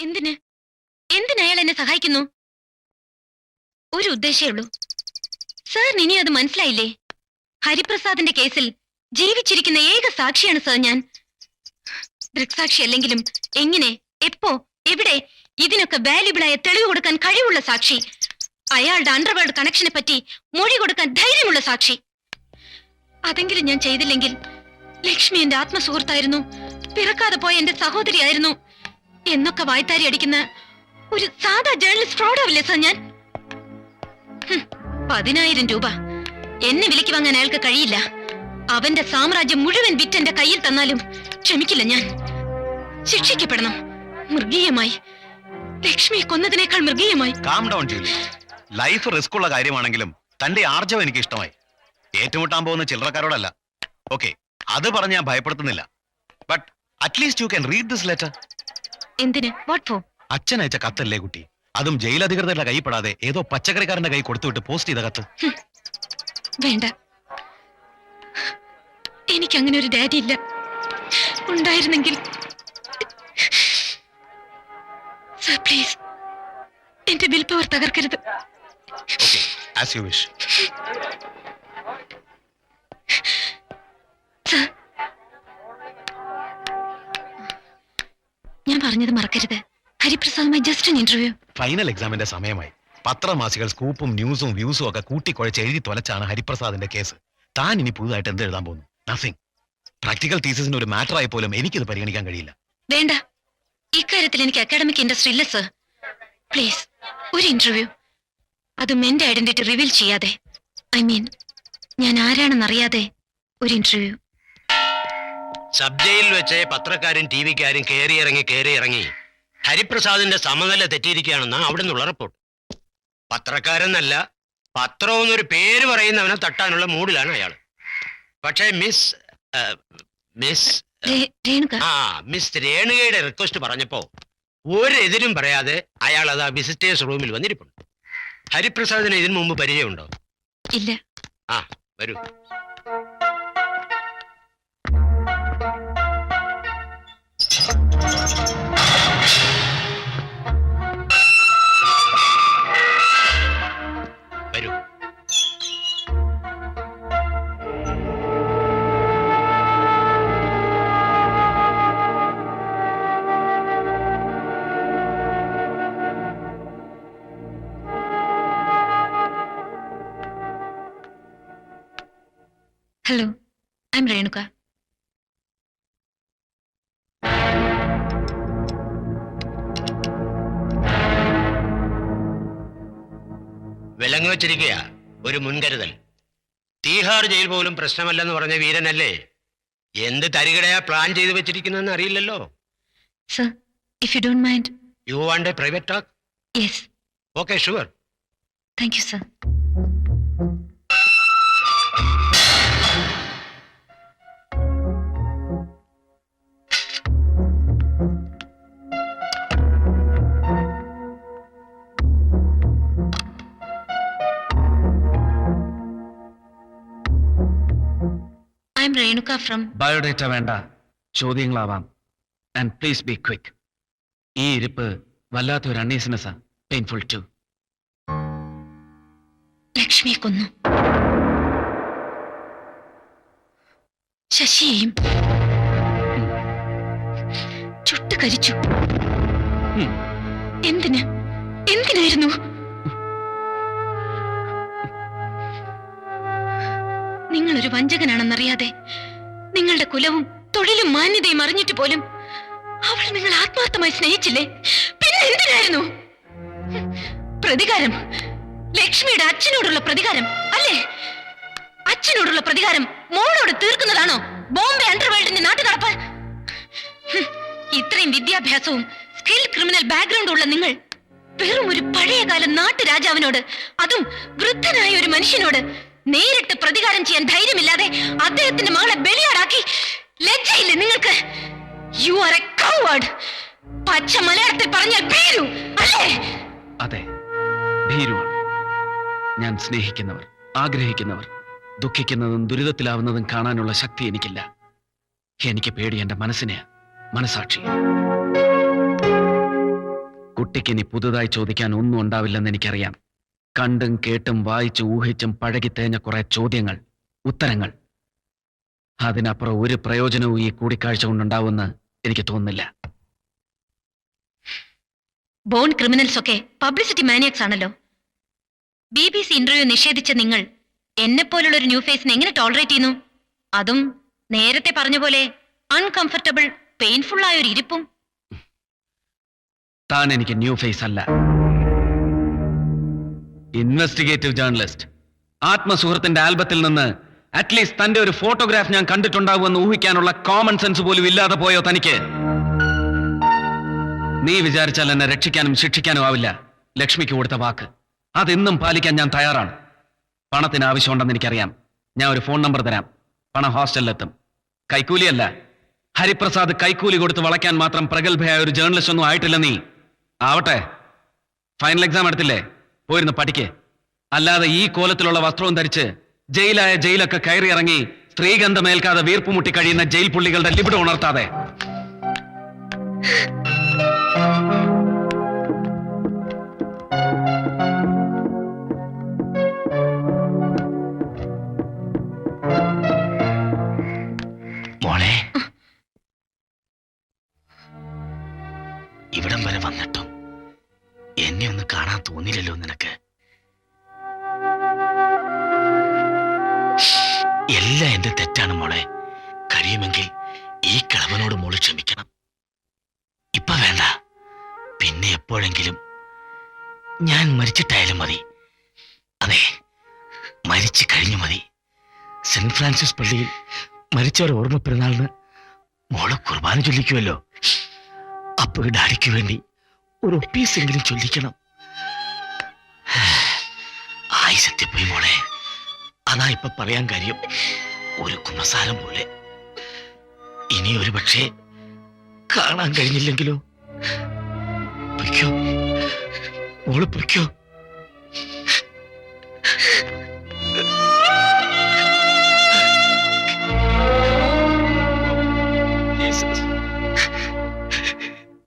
എന്തിന്? എന്തിന് അയാൾ എന്നെ സഹായിക്കുന്നു? ഒരു ഉദ്ദേശമുള്ളൂ സാറിന് ഇനി അത് മനസ്സിലായില്ലേ? ഹരിപ്രസാദിന്റെ കേസിൽ ജീവിച്ചിരിക്കുന്ന ഏക സാക്ഷിയാണ് സാർ ഞാൻ. ദൃക്സാക്ഷി അല്ലെങ്കിലും എങ്ങനെ എപ്പോ എവിടെ ഇതിനൊക്കെ വാല്യുബിളായ തെളിവ് കൊടുക്കാൻ കഴിവുള്ള സാക്ഷി? അയാളുടെ അണ്ടർവേൾഡ് കണക്ഷനെ പറ്റി മൊഴി കൊടുക്കാൻ ധൈര്യമുള്ള സാക്ഷി. അതെങ്കിലും ഞാൻ ചെയ്തില്ലെങ്കിൽ ലക്ഷ്മി എന്റെ ആത്മസുഹൃത്തായിരുന്നു. പിറക്കാതെ പോയ എന്റെ സഹോദരിയായിരുന്നു. എന്നൊക്കെ വായ്ത്താരി അടിക്കുന്ന ഒരു സാധാ ജേർണലിസ്റ്റ് ഫ്രോഡാവില്ലേ സാർ ഞാൻ? പതിനായിരം രൂപ. എന്നെ വിലക്ക് വാങ്ങാൻ അയാൾക്ക് കഴിയില്ല. അവന്റെ സാമ്രാജ്യം മുഴുവൻ വിറ്റെന്റെ കയ്യിൽ തന്നാലും ക്ഷമിക്കില്ല ഞാൻ. ശിക്ഷിക്കപ്പെടണം. മൃഗീയമായി. ലക്ഷ്മിയെ കൊന്നതിനേക്കാൾ മൃഗീയമായി. കാം ഡൗൺ ലൈഫ് റിസ്ക് ഉള്ള കാര്യമാണെങ്കിലും തന്റെ ആർജവം എനിക്ക് ഇഷ്ടമായി. ഏറ്റുമുട്ടാൻ പോകുന്ന ചില്ലറക്കാരോടല്ല. ഓക്കെ അത് പറഞ്ഞ് ഞാൻ ഭയപ്പെടുത്തുന്നില്ല. But at least you can read this letter എന്തിന്? വാട്ട് ഫോർ അച്ഛൻ അയച്ച കത്തല്ലേ കുട്ടി. അതും ജയിൽ ജയിലധികൃതരുടെ കൈപ്പെടാതെ ഏതോ പച്ചക്കറിക്കാരന്റെ കൈ കൊടുത്തുവിട്ട് പോസ്റ്റ് ചെയ്ത കത്ത്. വേണ്ട. എനിക്ക് അങ്ങനെ ഒരു ഡാഡി ഇല്ല. ഉണ്ടായിരുന്നെങ്കിൽ സർ പ്ലീസ് എന്റെ ബിൽ പവർ തകർക്കരുത് ആസ് യു വിഷ് പറഞ്ഞത് മറക്കരുത്. ഹരിപ്രസാദുമായി ജസ്റ്റ് ഇന്റർവ്യൂ ഫൈനൽ എക്സാമിന്റെ സമയമായി. പത്രമാസികൾ സ്കൂപ്പും ന്യൂസും വ്യൂസും ഒക്കെ കൂട്ടിക്കുഴച്ച് എഴുതി തൊലച്ചാണ് ഹരിപ്രസാദിന്റെ കേസ്. താൻ ഇനി പുതുതായിട്ട് എന്ത് എഴുതാൻ പോകുന്നു? നത്തിങ് പ്രാക്ടിക്കൽ തീസിന് ഒരു മാറ്റർ ആയി പോലും എനിക്കിത് പരിഗണിക്കാൻ കഴിയില്ല. വേണ്ട. ഇക്കാര്യത്തിൽ എനിക്ക് അക്കാഡമിക് ഇൻഡസ്ട്രി ഇല്ല സർ പ്ലീസ് ഒരു ഇന്റർവ്യൂ അതും എന്റെ ഐഡന്റിറ്റി റിവീൽ ചെയ്യാതെ. ഐ മീൻ ഞാൻ ആരാണെന്നറിയാതെ ഒരു ഇന്റർവ്യൂ സബ് ജയിലിൽ വെച്ച് പത്രക്കാരും ടി വിക്കാരും കയറി ഇറങ്ങി കയറി ഇറങ്ങി ഹരിപ്രസാദിന്റെ സമനില തെറ്റിയിരിക്കുകയാണെന്ന് അവിടെ നിന്നുള്ള റിപ്പോർട്ട്. പത്രക്കാരെന്നല്ല പത്രം എന്നൊരു പേര് പറയുന്നവനെ തട്ടാനുള്ള മൂഡിലാണ് അയാൾ പക്ഷേ മിസ് മിസ് ആ മിസ് രേണുകയുടെ റിക്വസ്റ്റ് പറഞ്ഞപ്പോ ഒരെതിരും എതിരും പറയാതെ അയാൾ അത് ആ വിസിറ്റേഴ്സ് റൂമിൽ വന്നിരിപ്പുണ്ട്. ഹരിപ്രസാദിന് ഇതിനു മുമ്പ് പരിചയമുണ്ടോ? ഇല്ല. ആ വരൂ. വരൂ ഹലോ ഐ എം വിലങ്ങ് വെച്ചിരിക്കുക ഒരു മുൻകരുതൽ. തീഹാർ ജയിൽ പോലും പ്രശ്നമല്ലെന്ന് പറഞ്ഞ വീരനല്ലേ? എന്ത് തരികടയാ പ്ലാൻ ചെയ്തു വെച്ചിരിക്കുന്നെന്ന് അറിയില്ലല്ലോ. Sir if you don't mind you want a private talk yes okay sure thank you sir I am Renuka from biodata വേണ്ട. ചോദ്യങ്ങളാവാം. ആൻഡ് പ്ലീസ് ബി ക്വിക്ക് ഈ ഇരിപ്പ് വല്ലാത്തൊരു ഒരു പെയിൻഫുൾ ടു ലക്ഷ്മിയെ കൊന്നു. ശശിയെയും ചുട്ടുകരിച്ചു. എന്തിന്? എന്തിനായിരുന്നു? നിങ്ങളൊരു വഞ്ചകനാണെന്നറിയാതെ നിങ്ങളുടെ കുലവും തൊഴിലും മാന്യതയും അറിഞ്ഞിട്ട് പോലും അവൾ നിങ്ങൾ ആത്മാർത്ഥമായി സ്നേഹിച്ചില്ലേ? പിന്നെ എന്തിനായിരുന്നു? പ്രതികാരം. ലക്ഷ്മിയുടെ അച്ഛനോടുള്ള പ്രതികാരം അല്ലേ? അച്ഛനോടുള്ള പ്രതികാരം മോളോട് തീർക്കുന്നതാണോ? ബോംബെ അണ്ടർവേൾഡിന്റെ നാട്ടു നടപ്പ് ഇത്രയും വിദ്യാഭ്യാസവും സ്കിൽ ക്രിമിനൽ ബാക്ക്ഗ്രൗണ്ട് ഉള്ള നിങ്ങൾ വെറും ഒരു പഴയകാല നാട്ടുരാജാവിനോട് അതും വൃദ്ധനായ ഒരു മനുഷ്യനോട് നേരിട്ട് പ്രതികാരം ചെയ്യാൻ ധൈര്യമില്ലാതെ അദ്ദേഹത്തിന്റെ മകളെ ബലിയാടാക്കി ലജ്ജയില്ലേ നിങ്ങൾക്ക്? യു ആർ എ കൗവേർഡ് പച്ച മലയാളത്തിൽ പറഞ്ഞാൽ ഭീരു അല്ലേ? അതെ ഭീരുവാണ്. ഞാൻ സ്നേഹിക്കുന്നവർ ആഗ്രഹിക്കുന്നവർ ദുഃഖിക്കുന്നതും ദുരിതത്തിലാവുന്നതും കാണാനുള്ള ശക്തി എനിക്കില്ല. എനിക്ക് പേടി എന്റെ മനസ്സിനെ മനസാക്ഷി. കുട്ടിക്ക് ഇനി പുതുതായി ചോദിക്കാൻ ഒന്നും ഉണ്ടാവില്ലെന്ന് എനിക്കറിയാം. കണ്ടും കേട്ടും വായിച്ചും ഊഹിച്ചും പഴകി തേഞ്ഞ കുറെ ചോദ്യങ്ങൾ ഉത്തരങ്ങൾ. അതിനപ്പുറം ഒരു പ്രയോജനവും ഈ കൂടിക്കാഴ്ച കൊണ്ടുണ്ടാവുമെന്ന് എനിക്ക് തോന്നുന്നില്ല. ബോൺ ക്രിമിനൽസ് ഒക്കെ പബ്ലിസിറ്റി മാനിയക്സ് ആണല്ലോ. ബി ബി സി ഇന്റർവ്യൂ നിഷേധിച്ച നിങ്ങൾ എന്നെ പോലുള്ള ഒരു ന്യൂ ഫേസിനെ എങ്ങനെ ടോളറേറ്റ് ചെയ്യുന്നു? അതും നേരത്തെ പറഞ്ഞ പോലെ അൺകംഫർട്ടബിൾ പെയിൻഫുൾ ആയ ഒരു ഇരിപ്പും. താൻ എനിക്ക് ന്യൂ ഫേസ് അല്ല. ഇൻവെസ്റ്റിഗേറ്റീവ് ജേർണലിസ്റ്റ് ആത്മസുഹൃത്തിന്റെ ആൽബത്തിൽ നിന്ന് അറ്റ്ലീസ്റ്റ് തന്റെ ഒരു ഫോട്ടോഗ്രാഫ് ഞാൻ കണ്ടിട്ടുണ്ടാവുമെന്ന് ഊഹിക്കാനുള്ള കോമൺ സെൻസ് പോലും ഇല്ലാതെ പോയോ തനിക്ക്? നീ വിചാരിച്ചാൽ എന്നെ രക്ഷിക്കാനും ശിക്ഷിക്കാനും ആവില്ല. ലക്ഷ്മിക്ക് കൊടുത്ത വാക്ക്. അതെന്നും പാലിക്കാൻ ഞാൻ തയ്യാറാണ്. പണത്തിന് ആവശ്യമുണ്ടെന്ന് എനിക്കറിയാം. ഞാൻ ഒരു ഫോൺ നമ്പർ തരാം. പണം ഹോസ്റ്റലിലെത്തും. കൈക്കൂലിയല്ല. ഹരിപ്രസാദ് കൈക്കൂലി കൊടുത്ത് വളയ്ക്കാൻ മാത്രം പ്രഗത്ഭയായ ഒരു ജേർണലിസ്റ്റ് ഒന്നും ആയിട്ടില്ല നീ. ആവട്ടെ. ഫൈനൽ എക്സാം എടുത്തില്ലേ പോയിരുന്ന് പഠിക്കെ അല്ലാതെ ഈ കോലത്തിലുള്ള വസ്ത്രവും ധരിച്ച് ജയിലായ ജയിലൊക്കെ കയറി ഇറങ്ങി സ്ത്രീഗന്ധമേൽക്കാതെ വീർപ്പുമുട്ടി കഴിയുന്ന ജയിൽ പുള്ളികളുടെ ലിബിഡ് ഉണർത്താതെ. എല്ലാം എന്റെ തെറ്റാണ് മോളെ. കഴിയുമെങ്കിൽ ഈ കിളവനോട് മോൾ ക്ഷമിക്കണം. ഇപ്പൊ വേണ്ട. പിന്നെ എപ്പോഴെങ്കിലും ഞാൻ മരിച്ചിട്ടായാലും മതി. അതെ മരിച്ചു കഴിഞ്ഞു മതി. സെന്റ് ഫ്രാൻസിസ് പള്ളിയിൽ മരിച്ചവരെ ഓർമ്മ പെരുന്നാളിന് മോൾ കുർബാന ചൊല്ലിക്കുമല്ലോ അപ്പൊ ഡാഡിക്ക് വേണ്ടി ഒരു ഒപ്പീസെങ്കിലും ചൊല്ലിക്കണം. ആയി സത്യപ്പോയി മോളെ. അതാ ഇപ്പൊ പറയാൻ കാര്യം. ഒരു കുമസാരം പോലെ. ഇനി ഒരു പക്ഷേ കാണാൻ കഴിഞ്ഞില്ലെങ്കിലോ? പൊയ്ക്കോ. മോൾ പൊയ്ക്കോ.